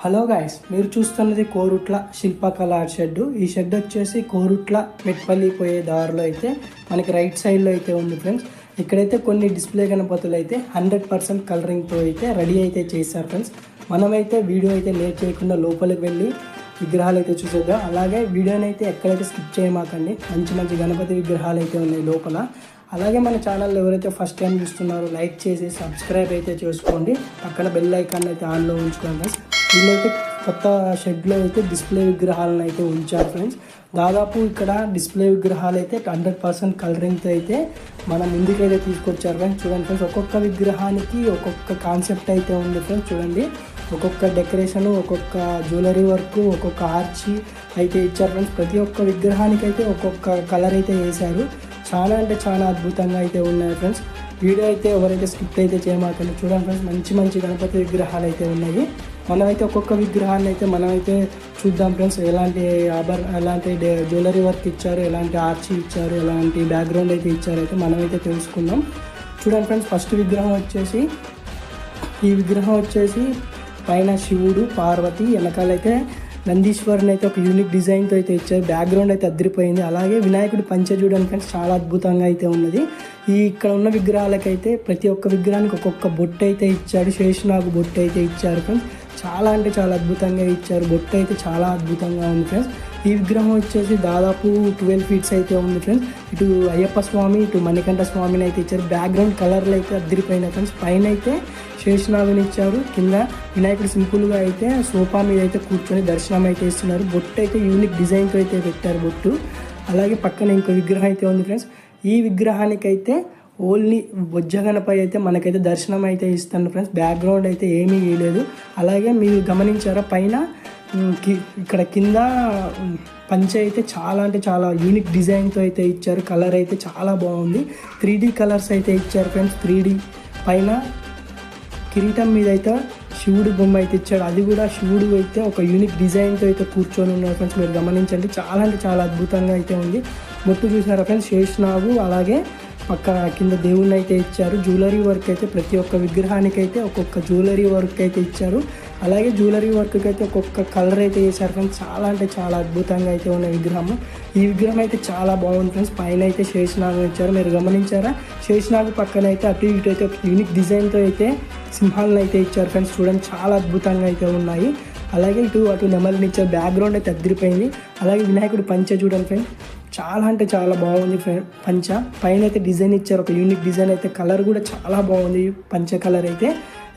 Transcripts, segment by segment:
Hello guys మీరు చూస్తున్నది కోరుట్ల శిల్పకళ షెడ్ ఈ షెడ్ వచ్చేసి కోరుట్ల మెట్పల్లి పోయే దారిలో అయితే మనకి రైట్ సైడ్లో అయితే ఉంది ఫ్రెండ్స్. ఇక్కడైతే కొన్ని డిస్ప్లే గణపతులు అయితే హండ్రెడ్ పర్సెంట్ కలరింగ్తో అయితే రెడీ అయితే చేశారు ఫ్రెండ్స్. మనమైతే వీడియో అయితే లేట్ చేయకుండా లోపలికి వెళ్ళి విగ్రహాలు అయితే చూసేద్దాం. అలాగే వీడియోని అయితే ఎక్కడైతే స్కిప్ చేయమాకండి మంచి మంచి గణపతి విగ్రహాలు అయితే ఉన్నాయి లోపల. అలాగే మన ఛానల్ ఎవరైతే ఫస్ట్ టైం చూస్తున్నారో లైక్ చేసి సబ్స్క్రైబ్ అయితే చేసుకోండి. పక్కన బెల్ ఐకాన్ అయితే ఆన్లో ఉంచుకోండి ఫ్రెండ్స్. వీళ్ళైతే కొత్త షెడ్లో అయితే డిస్ప్లే విగ్రహాలను అయితే ఉంచారు ఫ్రెండ్స్. దాదాపు ఇక్కడ డిస్ప్లే విగ్రహాలు అయితే హండ్రెడ్ పర్సెంట్ కలరింగ్తో అయితే మన ముందుకైతే తీసుకొచ్చారు ఫ్రెండ్స్. చూడండి ఫ్రెండ్స్ ఒక్కొక్క విగ్రహానికి ఒక్కొక్క కాన్సెప్ట్ అయితే ఉంది ఫ్రెండ్స్. చూడండి ఒక్కొక్క డెకరేషన్ ఒక్కొక్క జ్యువెలరీ వర్క్ ఒక్కొక్క ఆర్చి అయితే ఇచ్చారు ఫ్రెండ్స్. ప్రతి ఒక్క విగ్రహానికి అయితే ఒక్కొక్క కలర్ అయితే వేశారు. చాలా అంటే చాలా అద్భుతంగా అయితే ఉన్నాయి ఫ్రెండ్స్. వీడియో అయితే ఎవరైతే స్కిప్ అయితే చేయమాకండి చూడండి ఫ్రెండ్స్ మంచి మంచి గణపతి విగ్రహాలు అయితే ఉన్నాయి. మనమైతే ఒక్కొక్క విగ్రహాన్ని అయితే మనమైతే చూద్దాం ఫ్రెండ్స్ ఎలాంటి ఆభర్ ఎలాంటి జ్యువెలరీ వర్క్ ఇచ్చారు ఎలాంటి ఆర్చి ఇచ్చారు ఎలాంటి బ్యాక్గ్రౌండ్ అయితే ఇచ్చారు అయితే మనమైతే తెలుసుకుందాం. చూడండి ఫ్రెండ్స్ ఫస్ట్ విగ్రహం వచ్చేసి ఈ విగ్రహం వచ్చేసి పైన శివుడు పార్వతి వెనకాలైతే నందీశ్వరుని అయితే ఒక యూనిక్ డిజైన్తో అయితే ఇచ్చారు. బ్యాక్గ్రౌండ్ అయితే అదిరిపోయింది అలాగే వినాయకుడి పంచ చూడడానికి ఫ్రెండ్స్ చాలా అద్భుతంగా అయితే ఉన్నది. ఈ ఇక్కడ ఉన్న విగ్రహాలకైతే ప్రతి ఒక్క విగ్రహానికి ఒక్కొక్క బొట్టు అయితే ఇచ్చాడు. శేషనాగు బొట్టు అయితే ఇచ్చారు ఫ్రెండ్స్ చాలా అంటే చాలా అద్భుతంగా ఇచ్చారు. బొట్టు అయితే చాలా అద్భుతంగా ఉంది ఫ్రెండ్స్ ఈ విగ్రహం వచ్చేసి దాదాపు ట్వెల్వ్ ఫీట్స్ అయితే ఉంది ఫ్రెండ్స్ ఇటు అయ్యప్ప స్వామి ఇటు మణికంఠ స్వామిని అయితే ఇచ్చారు. బ్యాక్గ్రౌండ్ కలర్లు అయితే అద్దరిపోయినాయి ఫ్రెండ్స్ పైన అయితే శేషనాగుని ఇచ్చారు. కింద వినాయకుడు సింపుల్గా అయితే సోఫా మీద అయితే కూర్చొని దర్శనం అయితే ఇస్తున్నారు బొట్టు అయితే యూనిక్ డిజైన్తో అయితే పెట్టారు బొట్టు. అలాగే పక్కన ఇంకో విగ్రహం అయితే ఉంది ఫ్రెండ్స్ ఈ విగ్రహానికైతే ఓన్లీ బొజ్జగనపై అయితే మనకైతే దర్శనం అయితే ఇస్తాను ఫ్రెండ్స్. బ్యాక్గ్రౌండ్ అయితే ఏమీ వేయలేదు అలాగే మీరు గమనించారా పైన ఇక్కడ కింద పంచ అయితే చాలా అంటే చాలా యూనిక్ డిజైన్తో అయితే ఇచ్చారు. కలర్ అయితే చాలా బాగుంది. త్రీ కలర్స్ అయితే ఇచ్చారు ఫ్రెండ్స్ త్రీ పైన కిరీటం మీద అయితే శివుడు బొమ్మ అయితే ఇచ్చాడు. అది కూడా శివుడు అయితే ఒక యూనిక్ డిజైన్తో అయితే కూర్చొని ఉన్నారు ఫ్రెండ్స్ మీరు గమనించండి. చాలా అంటే చాలా అద్భుతంగా అయితే ఉంది. బొట్టు చూసారా ఫ్రెండ్స్ శేషనాగు అలాగే పక్క కింద దేవుణ్ణి అయితే ఇచ్చారు. జ్యువెలరీ వర్క్ అయితే ప్రతి ఒక్క విగ్రహానికి అయితే ఒక్కొక్క జ్యువెలరీ వర్క్ అయితే ఇచ్చారు. అలాగే జ్యువెలరీ వర్క్కి అయితే ఒక్కొక్క కలర్ అయితే వేశారు ఫ్రెండ్స్. చాలా అంటే చాలా అద్భుతంగా అయితే ఉన్న విగ్రహం ఈ విగ్రహం అయితే చాలా బాగుంది ఫ్రెండ్స్. పైన అయితే శేషనాగం ఇచ్చారు. మీరు గమనించారా? శేషనాగు పక్కన అయితే అటు ఇటు అయితే ఒక యూనిక్ డిజైన్తో అయితే సింహాలను అయితే ఇచ్చారు ఫ్రెండ్స్. చూడండి చాలా అద్భుతంగా అయితే ఉన్నాయి. అలాగే ఇటు అటు నెమలిని ఇచ్చారు. బ్యాక్గ్రౌండ్ అయితే అదిరిపోయింది అలాగే వినాయకుడు పంచ చూడండి ఫ్రెండ్స్. చాలా అంటే చాలా బాగుంది ఫ్రెండ్ పంచ. పైన అయితే డిజైన్ ఇచ్చారు. ఒక యూనిక్ డిజైన్ అయితే. కలర్ కూడా చాలా బాగుంది. పంచ కలర్ అయితే.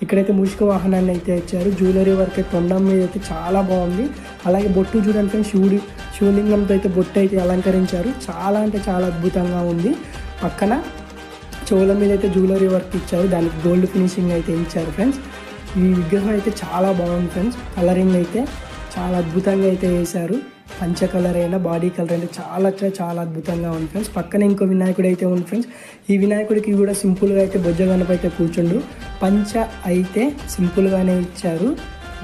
ఇక్కడైతే మూషిక వాహనాన్ని అయితే ఇచ్చారు. జ్యువెలరీ వర్క్ అయితే తొండం మీద అయితే చాలా బాగుంది. అలాగే బొట్టు చూడండి ఫ్రెండ్స్ శివుడి శివలింగంతో అయితే బొట్టు అయితే అలంకరించారు. చాలా అంటే చాలా అద్భుతంగా ఉంది. పక్కన చెవుల మీద అయితే జ్యువెలరీ వర్క్ ఇచ్చారు. దానికి గోల్డ్ ఫినిషింగ్ అయితే ఇచ్చారు ఫ్రెండ్స్. ఈ విగ్రహం అయితే చాలా బాగుంది ఫ్రెండ్స్. కలరింగ్ అయితే చాలా అద్భుతంగా అయితే వేశారు. పంచ కలర్ అయినా బాడీ కలర్ అయినా చాలా అంటే చాలా అద్భుతంగా ఉంది ఫ్రెండ్స్. పక్కన ఇంకో వినాయకుడు అయితే ఉంది ఫ్రెండ్స్. ఈ వినాయకుడికి కూడా సింపుల్గా అయితే బొజ్జ గణప అయితే కూర్చుండు. పంచ అయితే సింపుల్గానే ఇచ్చారు.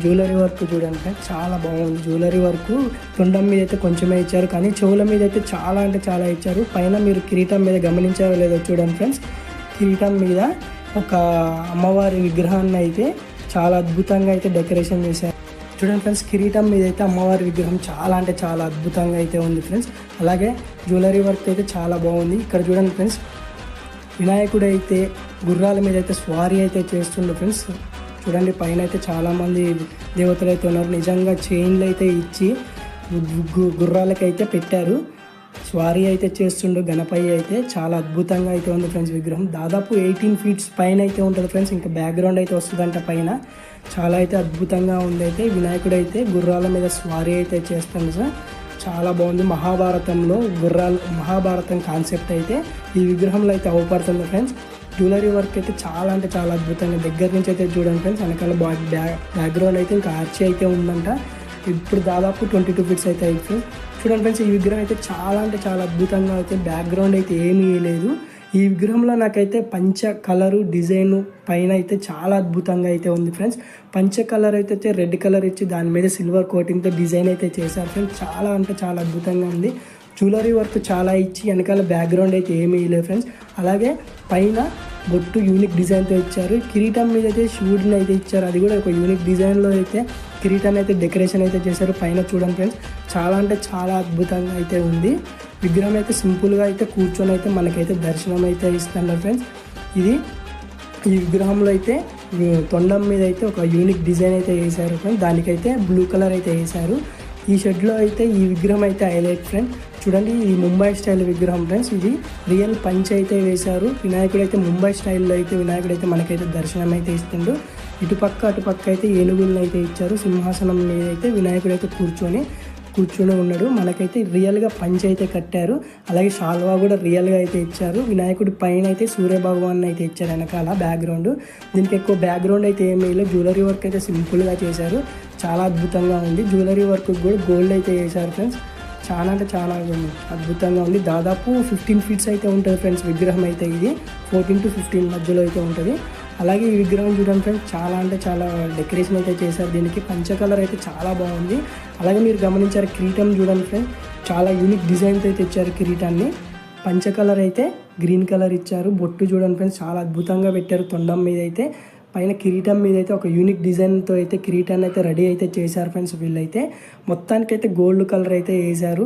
జ్యువెలరీ వర్క్ చూడండి చాలా బాగుంది. జ్యువెలరీ వర్క్ తొండం మీద అయితే కొంచెమే ఇచ్చారు కానీ చెవుల మీద అయితే చాలా అంటే చాలా ఇచ్చారు. పైన మీరు కిరీటం మీద గమనించారో లేదో చూడండి ఫ్రెండ్స్. కిరీటం మీద ఒక అమ్మవారి విగ్రహాన్ని అయితే చాలా అద్భుతంగా అయితే డెకరేషన్ చేశారు. చూడండి ఫ్రెండ్స్ కిరీటం మీద అయితే అమ్మవారి విగ్రహం చాలా అంటే చాలా అద్భుతంగా అయితే ఉంది ఫ్రెండ్స్. అలాగే జ్యువెలరీ వర్క్ అయితే చాలా బాగుంది. ఇక్కడ చూడండి ఫ్రెండ్స్ వినాయకుడు అయితే గుర్రాల మీద అయితే స్వారీ అయితే చేస్తుండే ఫ్రెండ్స్. చూడండి పైన అయితే చాలామంది దేవతలు అయితే ఉన్నారు. నిజంగా చైన్లు అయితే ఇచ్చి గు- గుర్రాలకైతే పెట్టారు. స్వారీ అయితే చేస్తుండు గణపయ్య అయితే చాలా అద్భుతంగా అయితే ఉంది ఫ్రెండ్స్ విగ్రహం. దాదాపు ఎయిటీన్ ఫీట్స్ పైన అయితే ఉంటుంది ఫ్రెండ్స్. ఇంకా బ్యాక్గ్రౌండ్ అయితే వస్తుందంట పైన. చాలా అయితే అద్భుతంగా ఉంది అయితే. వినాయకుడు అయితే గుర్రాల మీద స్వారీ అయితే చేస్తుంది సార్. చాలా బాగుంది. మహాభారతంలో గుర్రాలు మహాభారతం కాన్సెప్ట్ అయితే ఈ విగ్రహంలో అయితే అవపడుతుంది ఫ్రెండ్స్. జ్యువెలరీ వర్క్ అయితే చాలా అంటే చాలా అద్భుతంగా దగ్గర నుంచి అయితే చూడండి ఫ్రెండ్స్ వెనకాల బ్యాక్ బ్యాక్గ్రౌండ్ అయితే ఇంకా ఆర్చి అయితే ఉందంట. ఇప్పుడు దాదాపు ట్వంటీ టూ ఫీట్స్ అయితే అయింది ఫ్రెండ్స్ చూడండి ఫ్రెండ్స్ ఈ విగ్రహం అయితే చాలా అంటే చాలా అద్భుతంగా అయితే బ్యాక్గ్రౌండ్ అయితే ఏమీ లేదు. ఈ విగ్రహంలో నాకైతే పంచ కలరు డిజైన్ పైన అయితే చాలా అద్భుతంగా అయితే ఉంది ఫ్రెండ్స్ పంచ కలర్ అయితే రెడ్ కలర్ ఇచ్చి దాని మీద సిల్వర్ కోటింగ్తో డిజైన్ అయితే చేశారు ఫ్రెండ్స్ చాలా అంటే చాలా అద్భుతంగా ఉంది. జ్యువెలరీ వర్క్ చాలా ఇచ్చి వెనకాల బ్యాక్గ్రౌండ్ అయితే ఏమీ లేదు ఫ్రెండ్స్ అలాగే పైన బొట్టు యూనిక్ డిజైన్తో ఇచ్చారు. కిరీటం మీద అయితే షూడ్ని అయితే ఇచ్చారు. అది కూడా ఒక యూనిక్ డిజైన్లో అయితే కిరీటాన్ని అయితే డెకరేషన్ అయితే చేశారు. పైన చూడండి ఫ్రెండ్స్ చాలా అంటే చాలా అద్భుతంగా అయితే ఉంది. విగ్రహం అయితే సింపుల్గా అయితే కూర్చొని అయితే మనకైతే దర్శనం అయితే ఇస్తున్నారు ఫ్రెండ్స్ ఇది ఈ విగ్రహంలో అయితే తొండం మీద అయితే ఒక యూనిక్ డిజైన్ అయితే వేశారు ఫ్రెండ్స్ దానికైతే బ్లూ కలర్ అయితే వేశారు. ఈ షెడ్లో అయితే ఈ విగ్రహం అయితే హైలైట్ ఫ్రెండ్ చూడండి ఈ ముంబై స్టైల్ విగ్రహం ఫ్రెండ్స్ ఇది రియల్ పంచ్ అయితే వేశారు. వినాయకుడు అయితే ముంబై స్టైల్లో అయితే వినాయకుడు అయితే మనకైతే దర్శనం అయితే ఇస్తుండు. ఇటుపక్క అటుపక్క అయితే ఏనుగులను అయితే ఇచ్చారు. సింహాసనం మీద అయితే వినాయకుడు అయితే కూర్చొని కూర్చొని ఉన్నాడు. మనకైతే రియల్గా పంచ్ అయితే కట్టారు. అలాగే షాల్వా కూడా రియల్గా అయితే ఇచ్చారు. వినాయకుడి పైన అయితే సూర్య భగవాన్ అయితే ఇచ్చారు వెనకాల బ్యాక్గ్రౌండ్ దీనికి ఎక్కువ బ్యాక్గ్రౌండ్ అయితే ఏమీ లేదు. జ్యువెలరీ వర్క్ అయితే సింపుల్గా చేశారు. చాలా అద్భుతంగా ఉంది. జ్యువెలరీ వర్క్ కూడా గోల్డ్ అయితే చేశారు ఫ్రెండ్స్. చాలా అంటే చాలా అద్భుతంగా ఉంది. దాదాపు ఫిఫ్టీన్ ఫీట్స్ అయితే ఉంటుంది ఫ్రెండ్స్ విగ్రహం అయితే ఇది. ఫోర్టీన్ టు ఫిఫ్టీన్ మధ్యలో అయితే ఉంటుంది. అలాగే ఈ విగ్రహం చూడండి ఫ్రెండ్స్ చాలా అంటే చాలా డెకరేషన్ అయితే చేశారు దీనికి. పంచ కలర్ అయితే చాలా బాగుంది. అలాగే మీరు గమనించారు కిరీటం చూడండి ఫ్రెండ్స్ చాలా యూనిక్ డిజైన్తో అయితే ఇచ్చారు కిరీటాన్ని. పంచ కలర్ అయితే గ్రీన్ కలర్ ఇచ్చారు. బొట్టు చూడండి ఫ్రెండ్స్ చాలా అద్భుతంగా పెట్టారు తొండం మీద అయితే. పైన కిరీటం మీద అయితే ఒక యూనిక్ డిజైన్తో అయితే కిరీటాన్ని అయితే రెడీ అయితే చేశారు ఫ్రెండ్స్ వీళ్ళైతే. మొత్తానికైతే గోల్డ్ కలర్ అయితే వేశారు.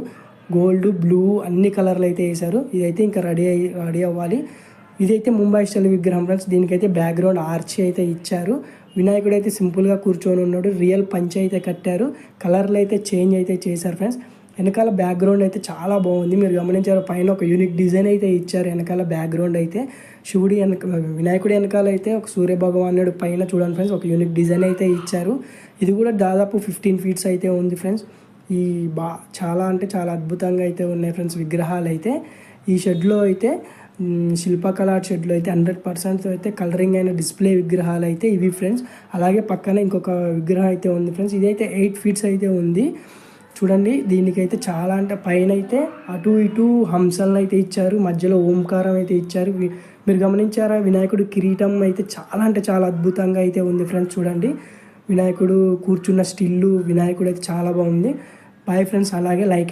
గోల్డ్ బ్లూ అన్ని కలర్లు అయితే వేశారు. ఇదైతే ఇంకా రెడీ అయ్యి రెడీ అవ్వాలి. ఇదైతే ముంబై స్టైల్ విగ్రహం ఫ్రెండ్స్ దీనికైతే బ్యాక్గ్రౌండ్ ఆర్చి అయితే ఇచ్చారు. వినాయకుడు అయితే సింపుల్గా కూర్చొని ఉన్నాడు. రియల్ పంచ్ అయితే కట్టారు. కలర్లు అయితే చేంజ్ అయితే చేశారు ఫ్రెండ్స్ వెనకాల బ్యాక్గ్రౌండ్ అయితే చాలా బాగుంది. మీరు గమనించారు పైన ఒక యూనిక్ డిజైన్ అయితే ఇచ్చారు. వెనకాల బ్యాక్గ్రౌండ్ అయితే శివుడి వెనక వినాయకుడి వెనకాల అయితే ఒక సూర్య భగవానుడు పైన చూడండి ఫ్రెండ్స్ ఒక యూనిక్ డిజైన్ అయితే ఇచ్చారు. ఇది కూడా దాదాపు ఫిఫ్టీన్ ఫీట్స్ అయితే ఉంది ఫ్రెండ్స్ ఈ బా చాలా అంటే చాలా అద్భుతంగా అయితే ఉన్నాయి ఫ్రెండ్స్ విగ్రహాలు అయితే. ఈ షెడ్లో అయితే శిల్పకళ షెడ్లో అయితే హండ్రెడ్ పర్సెంట్ అయితే కలరింగ్ అయిన డిస్ప్లే విగ్రహాలు అయితే ఇవి ఫ్రెండ్స్ అలాగే పక్కన ఇంకొక విగ్రహం అయితే ఉంది ఫ్రెండ్స్ ఇదైతే ఎయిట్ ఫీట్స్ అయితే ఉంది. చూడండి దీనికైతే చాలా అంటే పైన అయితే అటు ఇటు హంసలను అయితే ఇచ్చారు మధ్యలో ఓంకారం అయితే ఇచ్చారు మీరు గమనించారా వినాయకుడు కిరీటం అయితే చాలా అంటే చాలా అద్భుతంగా అయితే ఉంది ఫ్రెండ్స్ చూడండి. వినాయకుడు కూర్చున్న స్టిల్లు వినాయకుడు అయితే చాలా బాగుంది. బాయ్ ఫ్రెండ్స్ అలాగే లైక్